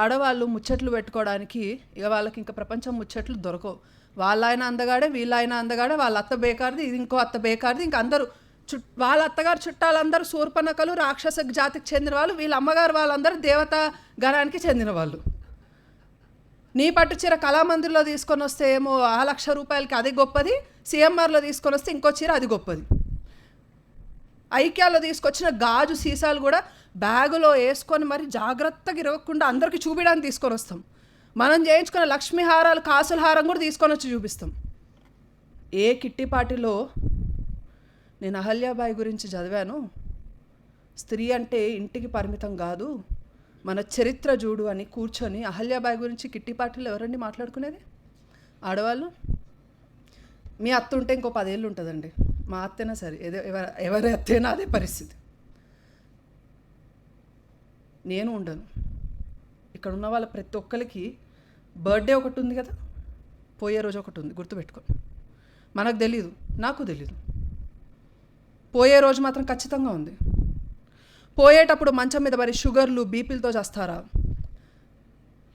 ఆడవాళ్ళు ముచ్చట్లు పెట్టుకోవడానికి ఇక వాళ్ళకి ఇంకా ప్రపంచం ముచ్చట్లు దొరకవు. వాళ్ళైన అందగాడే వీళ్ళైన అందగాడే వాళ్ళ అత్త బేకారిది ఇది ఇంకో అత్త బేకారిది ఇంకా అందరూ చు వాళ్ళ అత్తగారు చుట్టాలందరూ శూర్పణకలు రాక్షస జాతికి చెందిన వాళ్ళు వీళ్ళ అమ్మగారు వాళ్ళందరూ దేవతా గణానికి చెందిన వాళ్ళు. నీ పట్టు చీర కళామందిర్లో తీసుకొని వస్తే ఏమో ఆ లక్ష రూపాయలకి అది గొప్పది సిఎంఆర్లో తీసుకొని వస్తే ఇంకో చీర అది గొప్పది. ఐక్యాలో తీసుకొచ్చిన గాజు సీసాలు కూడా బ్యాగులో వేసుకొని మరి జాగ్రత్తగా ఇరగకుండా అందరికీ చూపించడానికి తీసుకొని వస్తాం. మనం చేయించుకున్న లక్ష్మీ హారాలు కాసుల హారం కూడా తీసుకొని వచ్చి చూపిస్తాం. ఏ కిట్టి నేను అహల్యాబాయి గురించి చదివాను స్త్రీ అంటే ఇంటికి పరిమితం కాదు మన చరిత్ర చూడు అని కూర్చొని అహల్యాబాయి గురించి కిట్టి పార్టీలో ఎవరండి మాట్లాడుకునేది? ఆడవాళ్ళు? మీ అత్త ఉంటే ఇంకో పదేళ్ళు ఉంటుందండి. మా అత్తైనా సరే ఏదో ఎవరి ఎవరి అత్తైనా అదే పరిస్థితి. నేను ఉండను. ఇక్కడ ఉన్న వాళ్ళ ప్రతి ఒక్కరికి బర్త్డే ఒకటి ఉంది కదా? పోయే రోజు ఒకటి ఉంది. గుర్తుపెట్టుకో. మనకు తెలీదు. నాకు తెలీదు. పోయే రోజు మాత్రం ఖచ్చితంగా ఉంది. పోయేటప్పుడు మంచం మీద మరి షుగర్లు బీపీలతో చేస్తారా?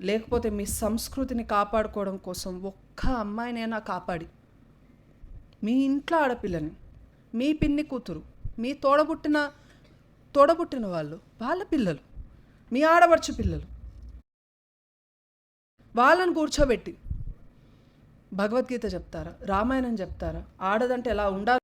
లేకపోతే మీ సంస్కృతిని కాపాడుకోవడం కోసం ఒక్క అమ్మాయినైనా కాపాడి. మీ ఇంట్లో ఆడపిల్లని మీ పిన్ని కూతురు మీ తోడబుట్టిన తోడబుట్టిన వాళ్ళు వాళ్ళ పిల్లలు మీ ఆడపడుచు పిల్లలు. వాళ్ళని కూర్చోబెట్టి భగవద్గీత చెప్తారా? రామాయణం చెప్తారా? ఆడదంటే ఎలా ఉండాలి?